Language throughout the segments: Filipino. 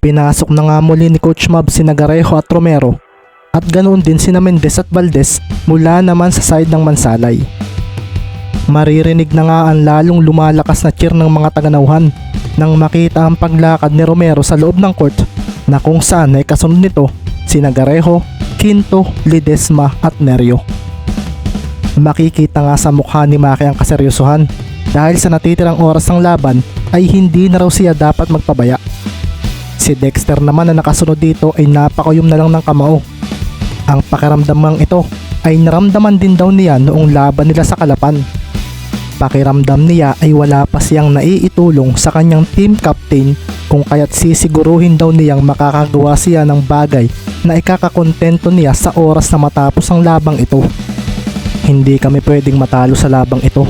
pinasok na nga muli ni Coach Mab si Nagarejo at Romero at ganoon din sina Mendez at Valdez mula naman sa side ng Mansalay. Maririnig na nga ang lalong lumalakas na cheer ng mga taganauhan nang makita ang paglakad ni Romero sa loob ng court na kung saan ay kasunod nito si Nagarejo, Quinto, Ledesma at Nerio. Makikita nga sa mukha ni Maki ang kaseryosohan dahil sa natitirang oras ng laban ay hindi na raw siya dapat magpabaya. Si Dexter naman na nakasunod dito ay napakayom na lang ng kamao. Ang pakiramdamang ito ay naramdaman din daw niya noong laban nila sa Kalapan. Pakiramdam niya ay wala pa siyang naiitulong sa kanyang team captain kung kaya't sisiguruhin daw niyang makakagawa siya ng bagay na ikakakontento niya sa oras na matapos ang labang ito. Hindi kami pwedeng matalo sa labang ito.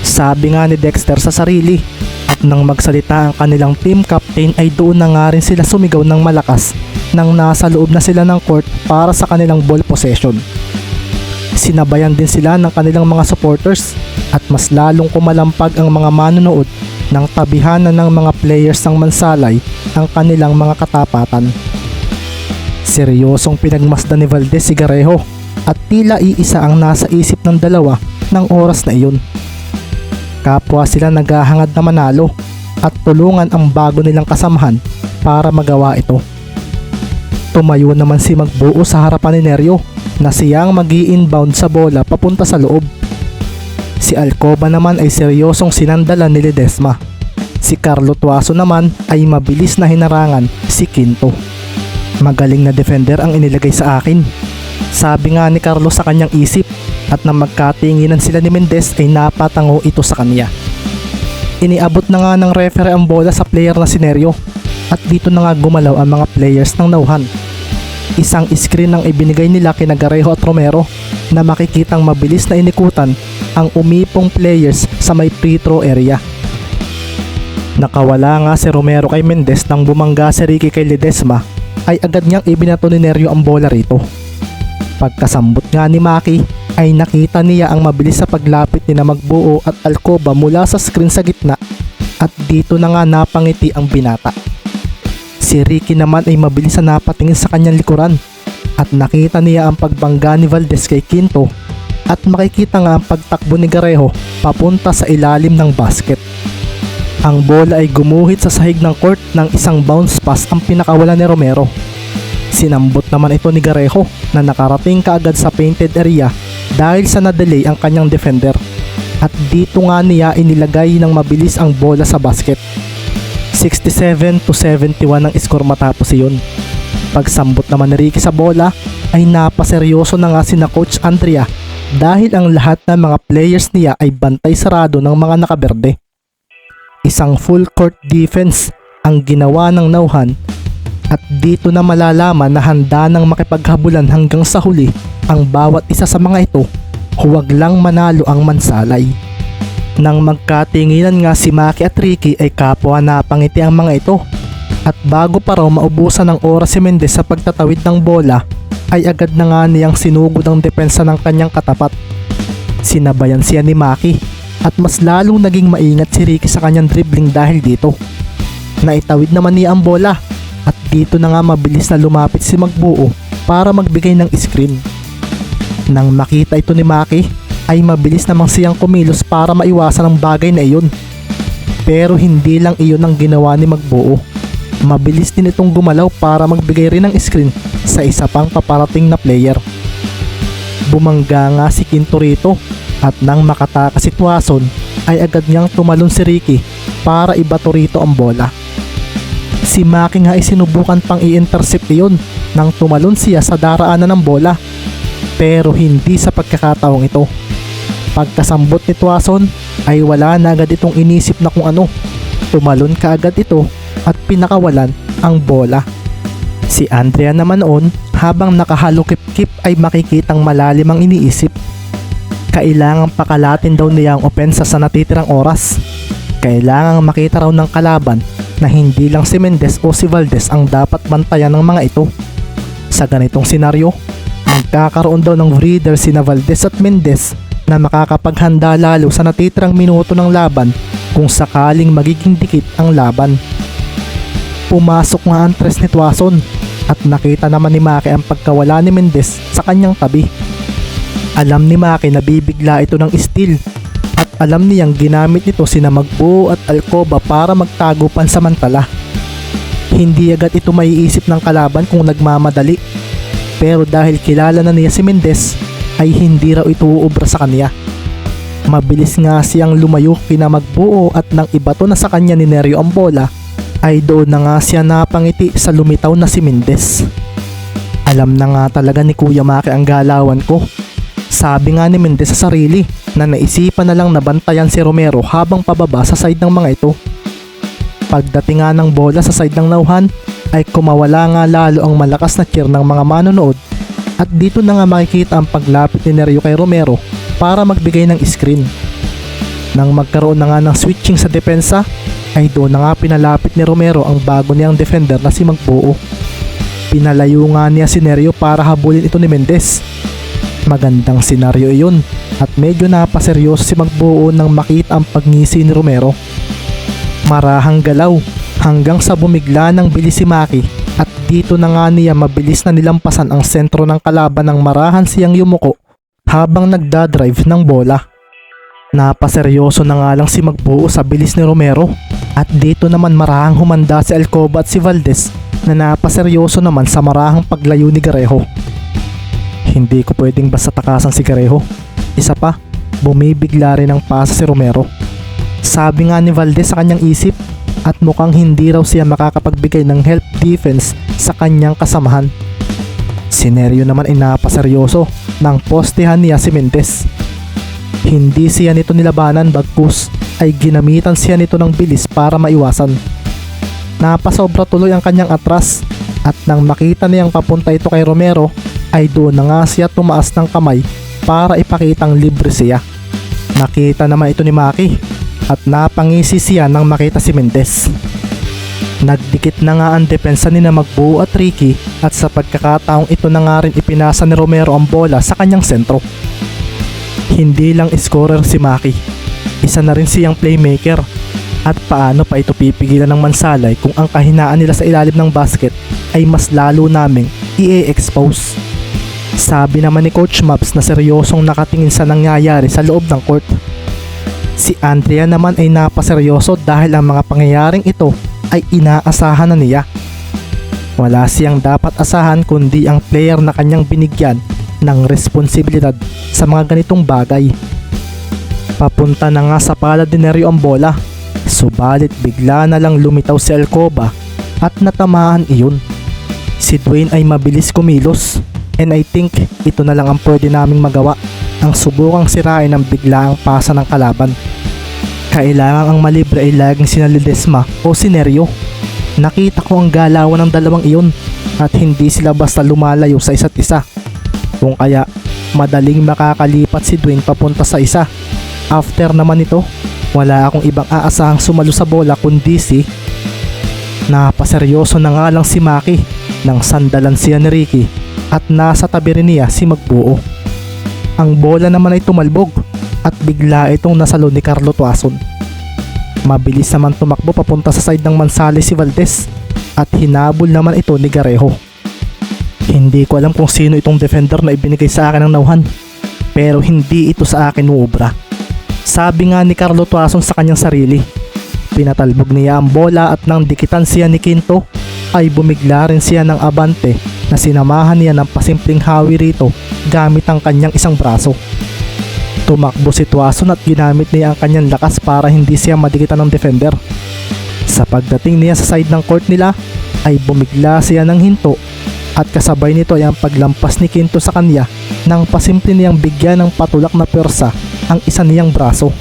Sabi nga ni Dexter sa sarili at nang magsalita ang kanilang team captain ay doon na nga rin sila sumigaw ng malakas nang nasa loob na sila ng court para sa kanilang ball possession. Sinabayan din sila ng kanilang mga supporters at mas lalong kumalampag ang mga manonood ng tabihanan ng mga players ng Mansalay ang kanilang mga katapatan. Seryosong pinagmasdan ni Valdez si Garejo at tila iisa ang nasa isip ng dalawa ng oras na iyon. Kapwa sila naghahangad na manalo at tulungan ang bago nilang kasamahan para magawa ito. Tumayo naman si Magbuo sa harapan ni Neryo na siyang mag inbound sa bola papunta sa loob. Si Alcoba naman ay seryosong sinandala ni Ledesma. Si Carlo Tuaso naman ay mabilis na hinarangan si Quinto. Magaling na defender ang inilagay sa akin. Sabi nga ni Carlo sa kanyang isip at nang magkatinginan sila ni Mendez ay napatango ito sa kanya. Iniabot na nga ng referee ang bola sa player na si Neryo at dito na nga gumalaw ang mga players ng nauhan. Isang screen ang ibinigay nila kina Garejo at Romero na makikitang mabilis na inikutan ang umipong players sa may free throw area. Nakawala nga si Romero kay Mendez nang bumangga si Ricky kay Ledesma ay agad niyang ibinato ni Neryo ang bola rito. Pagkasambot nga ni Maki ay nakita niya ang mabilis sa paglapit ni na Magbuo at Alcoba mula sa screen sa gitna at dito na nga napangiti ang binata. Si Ricky naman ay mabilis na napatingin sa kanyang likuran at nakita niya ang pagbangga ni Valdez kay Quinto at makikita nga ang pagtakbo ni Garejo papunta sa ilalim ng basket. Ang bola ay gumuhit sa sahig ng court ng isang bounce pass ang pinakawala ni Romero. Sinambot naman ito ni Garejo na nakarating kaagad sa painted area dahil sa na-delay ang kanyang defender. At dito nga niya inilagay ng mabilis ang bola sa basket. 67 to 71 ang score matapos iyon. Pagsambot naman ni Ricky sa bola ay napaseryoso na nga si na Coach Andrea dahil ang lahat ng mga players niya ay bantay sarado ng mga nakaberde. Isang full court defense ang ginawa ng Nauhan at dito na malalaman na handa ng makipaghabulan hanggang sa huli ang bawat isa sa mga ito, huwag lang manalo ang mansalay. Nang magkatinginan nga si Maki at Ricky ay kapwa napangiti ang mga ito. At bago pa raw maubusan ng oras si Mendez sa pagtatawid ng bola, ay agad na nga niyang sinugod ang depensa ng kanyang katapat. Sinabayan siya ni Maki at mas lalong naging maingat si Ricky sa kanyang dribbling dahil dito. Naitawid naman niya ang bola at dito na nga mabilis na lumapit si Magbuo para magbigay ng screen. Nang makita ito ni Maki ay mabilis namang siyang kumilos para maiwasan ang bagay na iyon. Pero hindi lang iyon ang ginawa ni Magbuo. Mabilis din itong gumalaw para magbigay rin ng screen sa isa pang paparating na player. Bumangga nga si Quinto rito at nang makatakas si Tuason ay agad niyang tumalon si Ricky para ibato rito ang bola. Si Maki nga ay sinubukan pang i-intercept iyon nang tumalon siya sa daraanan ng bola pero hindi sa pagkakataong ito. Pagkasambot ni Tuason ay wala na agad itong inisip na kung ano. Tumalon ka agad ito at pinakawalan ang bola. Si Andrea naman noon habang nakahalukip-kip ay makikitang malalim ang iniisip. Kailangang pakalatin daw niya ang opensa sa natitirang oras. Kailangang makita raw ng kalaban na hindi lang si Mendez o si Valdez ang dapat bantayan ng mga ito. Sa ganitong senaryo, magkakaroon daw ng breeder sina Valdez at Mendez na makakapaghanda lalo sa natitirang minuto ng laban kung sakaling magiging dikit ang laban. Pumasok nga ang tres ni Tuason at nakita naman ni Maki ang pagkawala ni Mendez sa kanyang tabi. Alam ni Maki na bibigla ito ng steel at alam niyang ginamit nito sina Magbuo at Alcoba para magtago pansamantala. Hindi agad ito maiisip ng kalaban kung nagmamadali. Pero dahil kilala na niya si Mendez, ay hindi raw ito uubra sa kanya. Mabilis nga siyang lumayo kina Magbuo at nang ibato na sa kanya ni Neryo ang bola, ay doon na nga siya napangiti sa lumitaw na si Mendez. Alam na nga talaga ni Kuya Maki ang galawan ko. Sabi nga ni Mendez sa sarili na naisipan na lang nabantayan si Romero habang pababa sa side ng mga ito. Pagdating nga ng bola sa side ng nauhan ay kumawala nga lalo ang malakas na cheer ng mga manonood at dito na nga makikita ang paglapit ni Neryo kay Romero para magbigay ng screen. Nang magkaroon na nga ng switching sa depensa ay doon na nga pinalapit ni Romero ang bago niyang defender na si Magbuo. Pinalayo nga niya si Neryo para habulin ito ni Mendez. Magandang senaryo iyon at medyo napaseryoso si Magbuo nang makita ang pagngisi ni Romero. Marahang galaw hanggang sa bumigla ng bilis si Maki at dito na nga niya mabilis na nilampasan ang sentro ng kalaban ng marahan siyang yumuko habang nagdadrive ng bola. Napaseryoso na nga lang si Magbuo sa bilis ni Romero at dito naman marahang humanda si Alcoba at si Valdez na napaseryoso naman sa marahang paglayo ni Garejo. Hindi ko pwedeng basta takasan si Garejo. Isa pa, bumibigla rin ang pasa si Romero. Sabi nga ni Valdez sa kanyang isip at mukhang hindi raw siya makakapagbigay ng help defense sa kanyang kasamahan. Si Neryo naman ay napaseryoso nang postehan niya si Mendez. Hindi siya nito nilabanan bagkus ay ginamitan siya nito ng bilis para maiwasan. Napasobra tuloy ang kanyang atras at nang makita niyang papunta ito kay Romero ay doon na nga siya tumaas ng kamay para ipakitang libre siya. Nakita naman ito ni Maki at napangisi siya nang makita si Mendez. Nagdikit na nga ang depensa ni na Magbuo at Ricky at sa pagkakataong ito na nga rin ipinasa ni Romero ang bola sa kanyang sentro. Hindi lang scorer si Maki, isa na rin siyang playmaker. At paano pa ito pipigilan ng mansalay kung ang kahinaan nila sa ilalim ng basket ay mas lalo naming i-expose. Sabi naman ni Coach Mabs na seryosong nakatingin sa nangyayari sa loob ng court. Si Andrea naman ay napaseryoso dahil ang mga pangyayaring ito ay inaasahan na niya. Wala siyang dapat asahan kundi ang player na kanyang binigyan ng responsibilidad sa mga ganitong bagay. Papunta na nga sa pala ni Neryo ang bola. Subalit bigla na lang lumitaw si Alcoba at natamaan iyon. Si Dwayne ay mabilis kumilos and I think ito na lang ang pwede naming magawa ang subukang sirain ng biglaang pasa ng kalaban. Kailangan ang malibre ay laging sina Ledesma o si Neryo. Nakita ko ang galawan ng dalawang iyon at hindi sila basta lumalayo sa isa't isa. Kung kaya madaling makakalipat si Dwayne papunta sa isa. After naman ito, wala akong ibang aasahang sumalo sa bola kundi si Napaseryoso na nga lang si Maki nang sandalan siya ni Ricky at nasa tabi rin niya si Magbuo. Ang bola naman ay tumalbog at bigla itong nasalo ni Carlo Tuason. Mabilis naman tumakbo papunta sa side ng Mansales si Valdez at hinabol naman ito ni Garejo. Hindi ko alam kung sino itong defender na ibinigay sa akin ng nauhan pero hindi ito sa akin uubra. Sabi nga ni Carlo Tuason sa kanyang sarili. Pinatalbog niya ang bola at nang dikitan siya ni Quinto ay bumigla rin siya ng abante na sinamahan niya ng pasimpleng hawi rito gamit ang kanyang isang braso. Tumakbo si Tuason at ginamit niya ang kanyang lakas para hindi siya madikitan ng defender. Sa pagdating niya sa side ng court nila ay bumigla siya ng hinto at kasabay nito ay ang paglampas ni Quinto sa kanya nang pasimple niyang bigyan ng patulak na pwersa ang isa niyang braso.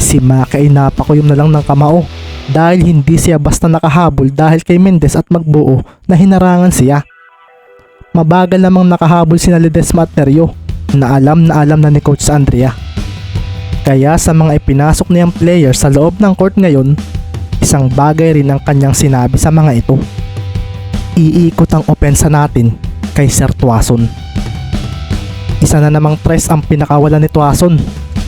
Si Maki ay napakuyom na lang ng kamao dahil hindi siya basta nakahabol dahil kay Mendez at Magbuo na hinarangan siya. Mabagal namang nakahabol si Ledesma at Neryo na alam na alam na ni Coach Andrea. Kaya sa mga ipinasok niyang player sa loob ng court ngayon, isang bagay rin ang kanyang sinabi sa mga ito. Iikot ang opensa natin kay Sir Tuason. Isa na namang tres ang pinakawalan ni Tuason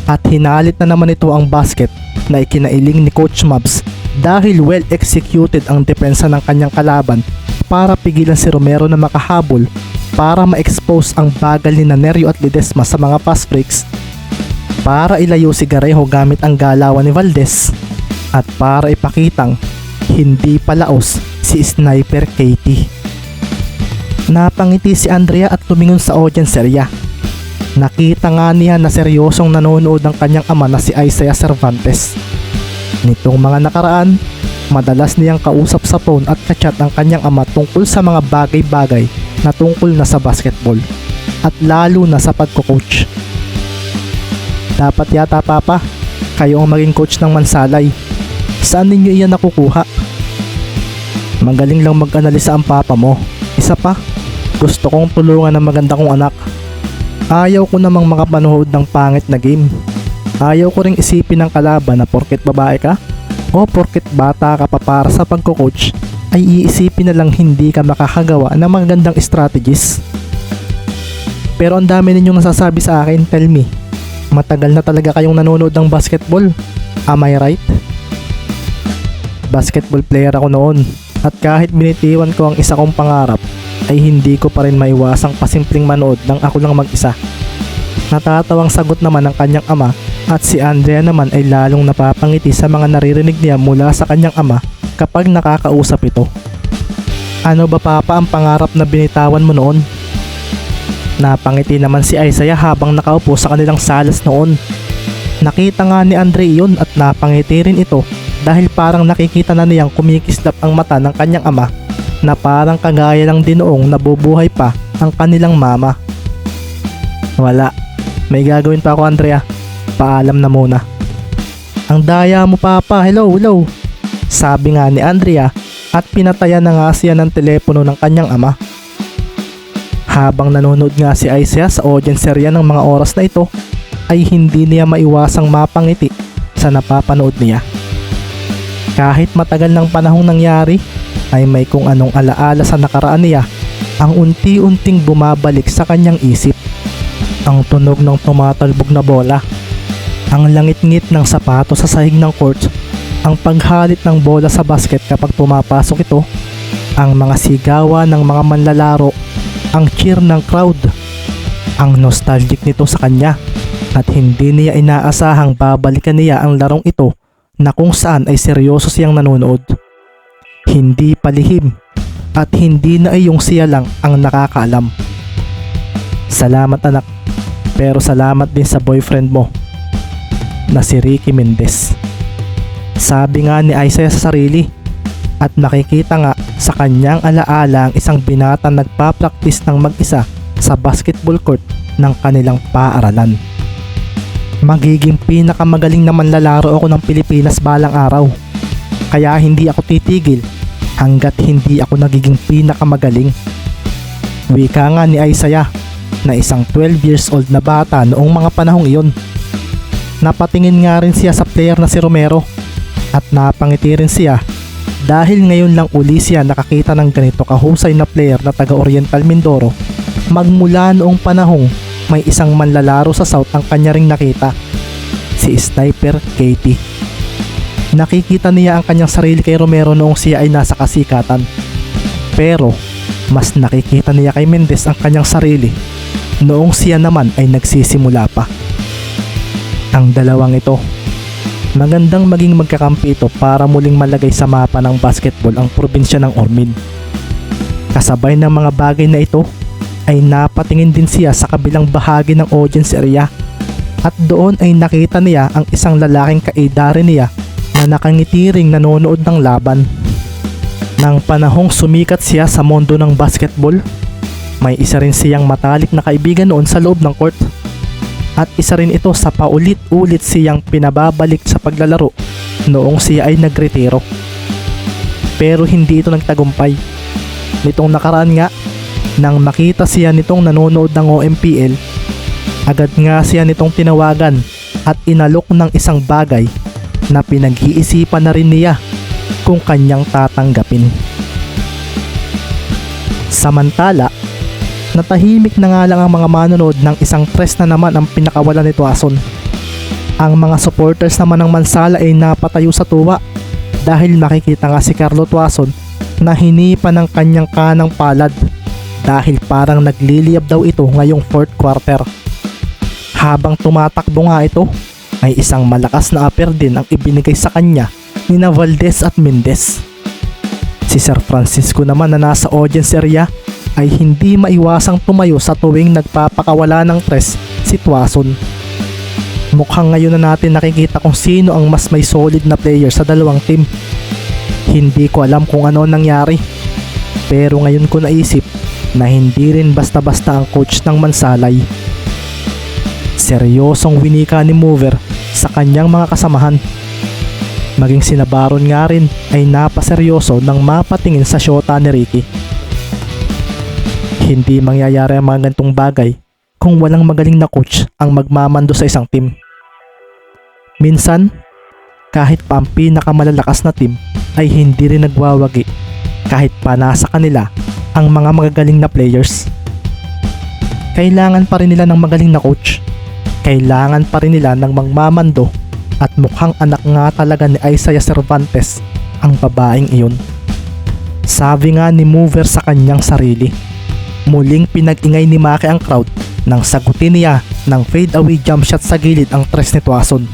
at hinalit na naman ito ang basket na ikinailing ni Coach Mabs dahil well executed ang depensa ng kanyang kalaban para pigilan si Romero na makahabol para ma-expose ang bagal ni Nerio at Ledesma sa mga fast breaks para ilayo si Garejo gamit ang galawan ni Valdez at para ipakitang hindi palaos si Sniper Katie. Napangiti si Andrea at tumingon sa audience area. Nakita nga niya na seryosong nanonood ang kanyang ama na si Isaiah Cervantes. Nitong mga nakaraan, madalas niyang kausap sa phone at kachat ang kanyang ama tungkol sa mga bagay-bagay na tungkol na sa basketball at lalo na sa pagko-coach. Dapat yata papa, kayo ang maging coach ng Mansalay. Saan ninyo iyan nakukuha? Magaling lang mag-analisa ang papa mo. Isa pa, gusto kong tulungan ng maganda kong anak. Ayaw ko namang makapanood ng pangit na game. Ayaw ko ring isipin ng kalaban na porket babae ka o porket bata ka pa para sa pagko-coach ay iisipin na lang hindi ka makakagawa ng magandang strategies. Pero ang dami ninyong nasasabi sa akin, tell me, matagal na talaga kayong nanonood ng basketball. Am I right? Basketball player ako noon at kahit binitiwan ko ang isa kong pangarap ay hindi ko pa rin maiwasang pasimpleng manood ng ako lang mag-isa. Natatawang sagot naman ng kanyang ama at si Andrea naman ay lalong napapangiti sa mga naririnig niya mula sa kanyang ama kapag nakakausap ito. Ano ba papa ang pangarap na binitawan mo noon? Napangiti naman si Isaiah habang nakaupo sa kanilang salas noon. Nakita nga ni Andre iyon at napangiti rin ito dahil parang nakikita na niyang kumikislap ang mata ng kanyang ama na parang kagaya ng dinoong nabubuhay pa ang kanilang mama. Wala. May gagawin pa ako Andrea. Paalam na muna. Ang daya mo papa. Hello, hello. Sabi nga ni Andrea at pinatayan na nga siya ng telepono ng kanyang ama. Habang nanonood nga si Isaiah sa audience area ng mga oras na ito, ay hindi niya maiwasang mapangiti sa napapanood niya. Kahit matagal ng panahong nangyari, ay may kung anong alaala sa nakaraan niya ang unti-unting bumabalik sa kanyang isip. Ang tunog ng tumatalbog na bola, ang langit-ngit ng sapato sa sahig ng court, ang paghalit ng bola sa basket kapag pumapasok ito, ang mga sigawa ng mga manlalaro, ang cheer ng crowd, ang nostalgic nito sa kanya at hindi niya inaasahang babalikan niya ang larong ito na kung saan ay seryoso siyang nanonood. Hindi palihim at hindi na iyong siya lang ang nakakaalam. Salamat anak, pero salamat din sa boyfriend mo na si Ricky Mendez. Sabi nga ni Isaiah sa sarili at nakikita nga sa kanyang alaala ang isang binatang nagpa-practice ng mag-isa sa basketball court ng kanilang paaralan. Magiging pinakamagaling na manlalaro ako ng Pilipinas balang araw. Kaya hindi ako titigil hanggat hindi ako nagiging pinakamagaling. Wika nga ni Isaiah na isang 12 years old na bata noong mga panahong iyon. Napatingin nga rin siya sa player na si Romero at napangiti rin siya dahil ngayon lang uli siya nakakita ng ganito kahusay na player na taga Oriental Mindoro magmula noong panahong may isang manlalaro sa South ang kanya ring nakita si Sniper Katie. Nakikita niya ang kanyang sarili kay Romero noong siya ay nasa kasikatan. Pero mas nakikita niya kay Mendez ang kanyang sarili noong siya naman ay nagsisimula pa. Ang dalawang ito magandang maging magkakampi ito para muling malagay sa mapa ng basketball ang probinsya ng Ormin. Kasabay ng mga bagay na ito ay napatingin din siya sa kabilang bahagi ng audience area at doon ay nakita niya ang isang lalaking kaedare niya na nakangitiring nanonood ng laban. Nang panahong sumikat siya sa mundo ng basketball, may isa rin siyang matalik na kaibigan noon sa loob ng court at isa rin ito sa paulit-ulit siyang pinababalik sa paglalaro noong siya ay nagretiro. Pero hindi ito nagtagumpay. Nitong nakaraan nga, nang makita siya nitong nanonood ng OMPL, agad nga siya nitong tinawagan at inalok ng isang bagay na pinag-iisipan na rin niya kung kanyang tatanggapin. Samantala, Natahimik na nga lang ang mga manonood ng isang press na naman ang pinakawalan ni Tuason. Ang mga supporters naman ng Mansala ay napatayo sa tuwa dahil makikita nga si Carlo Tuason na hinipa ng kanyang kanang palad dahil parang nagliliyab daw ito ngayong fourth quarter. Habang tumatakbo nga ito, ay isang malakas na upper din ang ibinigay sa kanya ni Valdez at Mendez. Si Sir Francisco naman na nasa audience area ay hindi maiwasang tumayo sa tuwing nagpapakawala ng tres si Tuason. Mukhang ngayon na natin nakikita kung sino ang mas may solid na player sa dalawang team. Hindi ko alam kung ano ang nangyari. Pero ngayon ko naisip na hindi rin basta-basta ang coach ng Mansalay. Seryosong winika ni Mover sa kanyang mga kasamahan. Maging sinabaron nga rin ay napaseryoso nang mapatingin sa shota ni Ricky. Hindi mangyayari ang mga ganitong bagay kung walang magaling na coach ang magmamando sa isang team. Minsan, kahit pa ang pinakamalalakas na team ay hindi rin nagwawagi kahit pa nasa kanila ang mga magagaling na players. Kailangan pa rin nila ng magaling na coach. Kailangan pa rin nila ng magmamando at mukhang anak nga talaga ni Isaiah Cervantes ang babaeng iyon. Sabi nga ni Mover sa kanyang sarili. Muling pinag-ingay ni Maki ang crowd nang sagutin niya ng fade away jump shot sa gilid ang tres ni Tuason.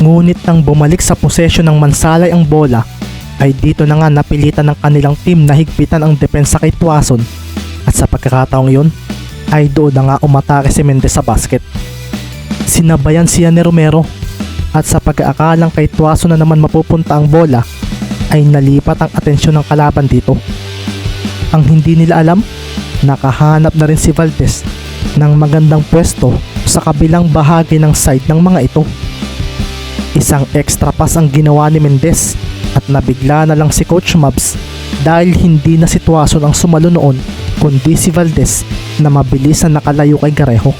Ngunit nang bumalik sa posesyon ng Mansalay ang bola, ay dito na nga napilitan ng kanilang team na higpitan ang depensa kay Tuason at sa pagkakataong yun ay doon na nga umatake si Mendez sa basket. Sinabayan siya ni Romero at sa pag-aakalang kay Tuason na naman mapupunta ang bola ay nalipat ang atensyon ng kalaban dito. Ang hindi nila alam, nakahanap na rin si Valdez ng magandang pwesto sa kabilang bahagi ng side ng mga ito. Isang extra pass ang ginawa ni Mendez at nabigla na lang si Coach Mabs dahil hindi na si Tuason ang sumalo noon kundi si Valdez na mabilis na nakalayo kay Garejo.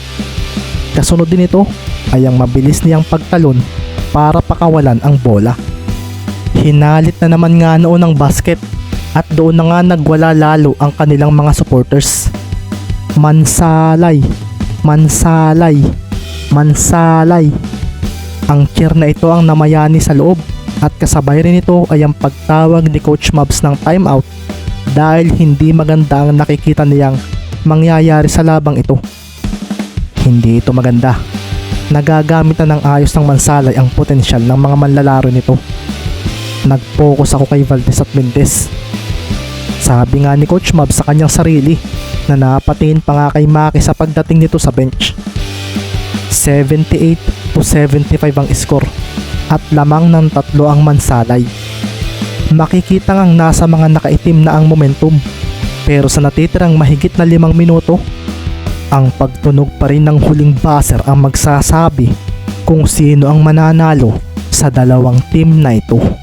Kasunod din ito ay ang mabilis niyang pagtalon para pakawalan ang bola. Hinalit na naman nga noon ang basket at doon na nga nagwala lalo ang kanilang mga supporters. Mansalay, mansalay, mansalay. Ang cheer na ito ang namayani sa loob at kasabay rin ito ay ang pagtawag ni Coach Mabs ng timeout dahil hindi maganda ang nakikita niyang mangyayari sa labang ito. Hindi ito maganda. Nagagamit na ng ayos ng mansalay ang potensyal ng mga manlalaro nito. Nag-focus ako kay Valdez at Mendez. Sabi nga ni Coach Mab sa kanyang sarili na napatingin pa nga kay Maki sa pagdating nito sa bench. 78 to 75 ang score at lamang ng tatlo ang mansalay. Makikita ngang nasa mga nakaitim na ang momentum pero sa natitirang mahigit na limang minuto, ang pagtunog pa rin ng huling buzzer ang magsasabi kung sino ang mananalo sa dalawang team na ito.